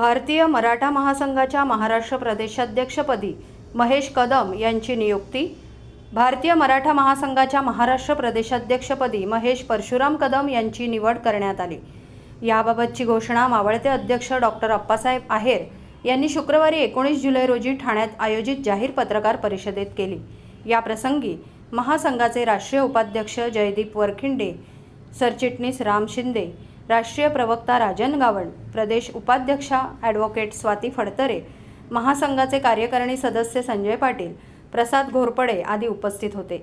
भारतीय मराठा महासंघाच्या महाराष्ट्र प्रदेशाध्यक्षपदी महेश कदम यांची नियुक्ती भारतीय मराठा महासंघाच्या महाराष्ट्र प्रदेशाध्यक्षपदी महेश परशुराम कदम यांची निवड करण्यात आली. याबाबतची घोषणा मावळते अध्यक्ष डॉक्टर अप्पासाहेब आहेर यांनी शुक्रवारी एकोणीस जुलै रोजी ठाण्यात आयोजित जाहीर पत्रकार परिषदेत केली. या प्रसंगी महासंघाचे राष्ट्रीय उपाध्यक्ष जयदीप वरखिंडे सरचिटणीस राम शिंदे राष्ट्रीय प्रवक्ता राजन गावण प्रदेश उपाध्यक्षा ॲडव्होकेट स्वाती फडतरे महासंघाचे कार्यकारिणी सदस्य संजय पाटील प्रसाद घोरपडे आदी उपस्थित होते.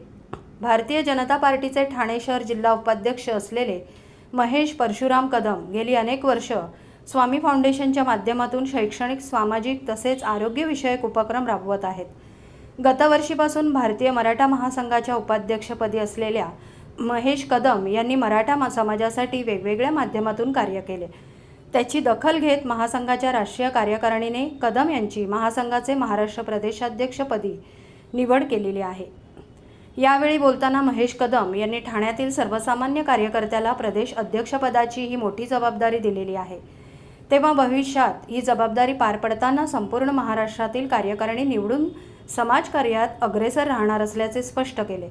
भारतीय जनता पार्टीचे ठाणे शहर जिल्हा उपाध्यक्ष असलेले महेश परशुराम कदम गेली अनेक वर्ष स्वामी फाउंडेशनच्या माध्यमातून शैक्षणिक सामाजिक तसेच आरोग्यविषयक उपक्रम राबवत आहेत. गतवर्षीपासून भारतीय मराठा महासंघाच्या उपाध्यक्षपदी असलेल्या महेश कदम यांनी मराठा समाजासाठी वेगवेगळ्या माध्यमातून कार्य केले. त्याची दखल घेत महासंघाच्या राष्ट्रीय कार्यकारिणीने कदम यांची महासंघाचे महाराष्ट्र प्रदेशाध्यक्षपदी निवड केलेली आहे. यावेळी बोलताना महेश कदम यांनी ठाण्यातील सर्वसामान्य कार्यकर्त्याला प्रदेश अध्यक्षपदाची ही मोठी जबाबदारी दिलेली आहे. तेव्हा भविष्यात ही जबाबदारी पार पडताना संपूर्ण महाराष्ट्रातील कार्यकारिणी निवडून समाजकार्यात अग्रेसर राहणार असल्याचे स्पष्ट केले.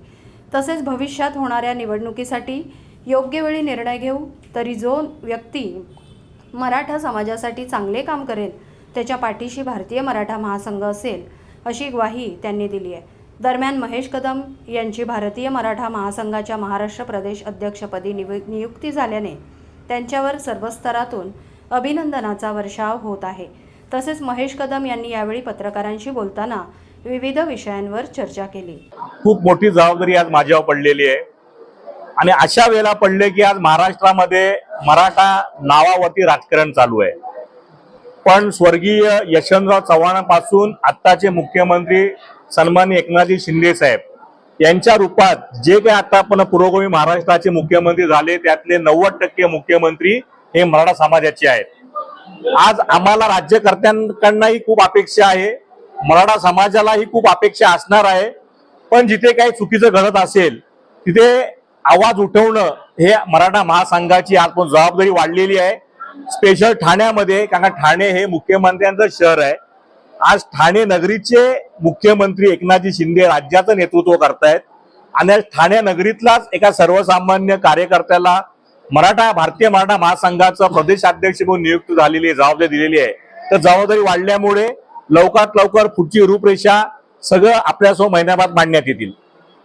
तसेच भविष्यात होणाऱ्या निवडणुकीसाठी योग्य वेळी निर्णय घेऊ तरी जो व्यक्ती मराठा समाजासाठी चांगले काम करेल त्याच्या पाठीशी भारतीय मराठा महासंघ असेल अशी ग्वाही त्यांनी दिली आहे. दरम्यान महेश कदम यांची भारतीय मराठा महासंघाच्या महाराष्ट्र प्रदेश अध्यक्षपदी निव नियुक्ती झाल्याने त्यांच्यावर सर्व स्तरातून अभिनंदनाचा वर्षाव होत आहे. तसेच महेश कदम यांनी यावेळी पत्रकारांशी बोलताना विविध विषयांवर चर्चा केली. खूप मोठी जबाबदारी आज माझ्यावर पडलेली आहे. आणि अशा वेळेला पडले की आज महाराष्ट्रामध्ये मराठा नावावरती राजकारण चालू आहे. पण स्वर्गीय यशवंतराव चव्हाणांपासून आत्ताचे मुख्यमंत्री सन्मान्य एकनाथजी शिंदे साहेब यांच्या रूपात जे काही आता आपण पुरोगामी महाराष्ट्राचे मुख्यमंत्री झाले त्यातले नव्वद टक्के मुख्यमंत्री हे मराठा समाजाचे आहेत. आज आम्हाला राज्यकर्त्यांकडनंही खूप अपेक्षा आहे. मराठा समाजाला ही खूप अपेक्षा असणार आहे. पण जिथे काही चुकीचं घडत असेल तिथे आवाज उठवणं हे मराठा महासंघाची आज पण जबाबदारी वाढलेली आहे. स्पेशल ठाण्यामध्ये कारण ठाणे हे मुख्यमंत्र्यांचं शहर आहे. आज ठाणे नगरीचे मुख्यमंत्री एकनाथजी शिंदे राज्याचं नेतृत्व करतायत. आणि आज ठाणे नगरीतलाच एका सर्वसामान्य कार्यकर्त्याला मराठा भारतीय मराठा महासंघाचं प्रदेशाध्यक्ष म्हणून नियुक्त झालेली जबाबदारी दिलेली आहे. तर जबाबदारी वाढल्यामुळे लवकरात लवकर पुढची रूपरेषा सगळं आपल्यासमोर महिन्याभरात मांडण्यात येतील.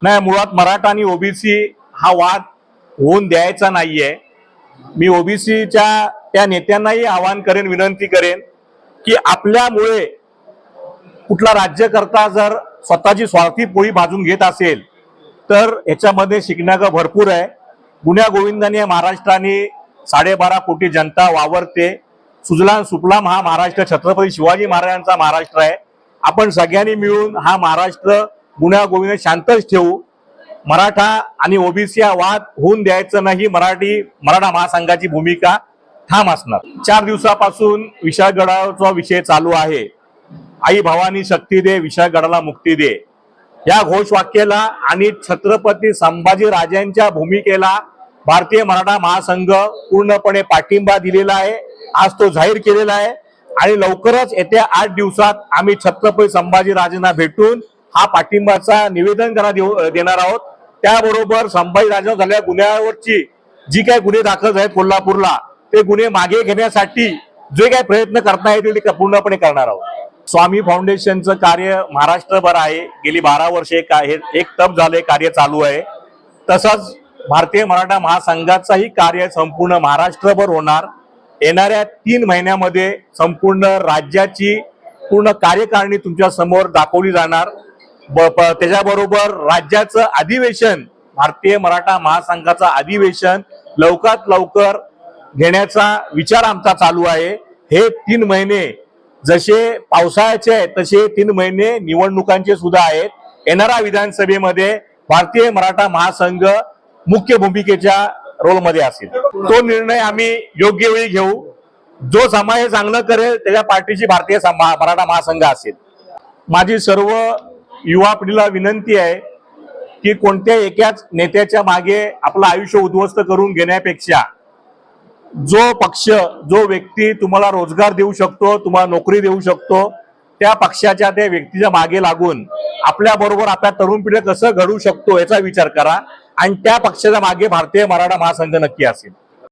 नाही मुळात मराठा आणि ओबीसी हा वाद होऊन द्यायचा नाहीये. मी ओबीसीच्या त्या नेत्यांनाही आवाहन करेन विनंती करेन की आपल्यामुळे कुठला राज्यकर्ता जर स्वतःची स्वार्थी पोळी भाजून घेत असेल तर ह्याच्यामध्ये शिकण्याचं भरपूर आहे. गुन्ह्या गोविंदाने महाराष्ट्राने साडेबारा कोटी जनता वावरते. सुजलाम सुफलाम हा महाराष्ट्र छत्रपती शिवाजी महाराजांचा महाराष्ट्र आहे. आपण सगळ्यांनी मिळून हा महाराष्ट्र गुण्यागोविंद गोविंद शांतच ठेवू. मराठा आणि ओबीसी हा वाद होऊन द्यायचं नाही मराठी मराठा महासंघाची भूमिका ठाम असणार. चार दिवसापासून विशाळगडाचा विषय चालू आहे. आई भवानी शक्ती दे विशाळगडाला मुक्ती दे. या घोषवाक्याला आणि छत्रपती संभाजी राजांच्या भूमिकेला भारतीय मराठा महासंघ पूर्णपणे पाठिंबा दिलेला आहे. आज तो जाहीर केलेला आहे. आणि लवकरच येत्या आठ दिवसात आम्ही छत्रपती संभाजी राजांना भेटून हा पाठिंबाचा निवेदन त्यांना देऊ देणार आहोत. त्याबरोबर संभाजी राजा झालेल्या गुन्ह्यावरची जी काही गुन्हे दाखल आहेत कोल्हापूरला ते गुन्हे मागे घेण्यासाठी जे काही प्रयत्न करता येतील ते पूर्णपणे करणार आहोत. स्वामी फाउंडेशनचं कार्य महाराष्ट्रभर आहे. गेली बारा वर्षे एक आहे एक तप झाले कार्य चालू आहे. तसंच भारतीय मराठा महासंघाचाही कार्य संपूर्ण महाराष्ट्रभर होणार. येणाऱ्या तीन महिन्यामध्ये संपूर्ण राज्याची पूर्ण कार्यकारिणी तुमच्यासमोर दाखवली जाणार. ब- प- त्याच्याबरोबर राज्याचं अधिवेशन भारतीय मराठा महासंघाचं अधिवेशन लवकरात लवकर घेण्याचा विचार आमचा चालू आहे. हे तीन महिने जसे पावसाळ्याचे आहेत तसे तीन महिने निवडणुकांचे सुद्धा आहेत. येणाऱ्या विधानसभेमध्ये भारतीय मराठा महासंघ मुख्य भूमिकेच्या रोलमध्ये असेल. तो निर्णय आम्ही योग्य वेळी घेऊ. जो समाज हे चांगलं करेल त्याच्या पार्टीची भारतीय मराठा महासंघ असेल. माझी सर्व युवा पिढीला विनंती आहे की कोणत्या एकाच नेत्याच्या मागे आपलं आयुष्य उद्ध्वस्त करून घेण्यापेक्षा जो पक्ष जो व्यक्ती तुम्हाला रोजगार देऊ शकतो तुम्हाला नोकरी देऊ शकतो त्या पक्षाच्या त्या व्यक्तीच्या मागे लागून आपल्या बरोबर आपल्या तरुण पिढी कसं घडू शकतो याचा विचार करा. आणि त्या पक्षाच्या मागे भारतीय मराठा महासंघ नक्की असेल.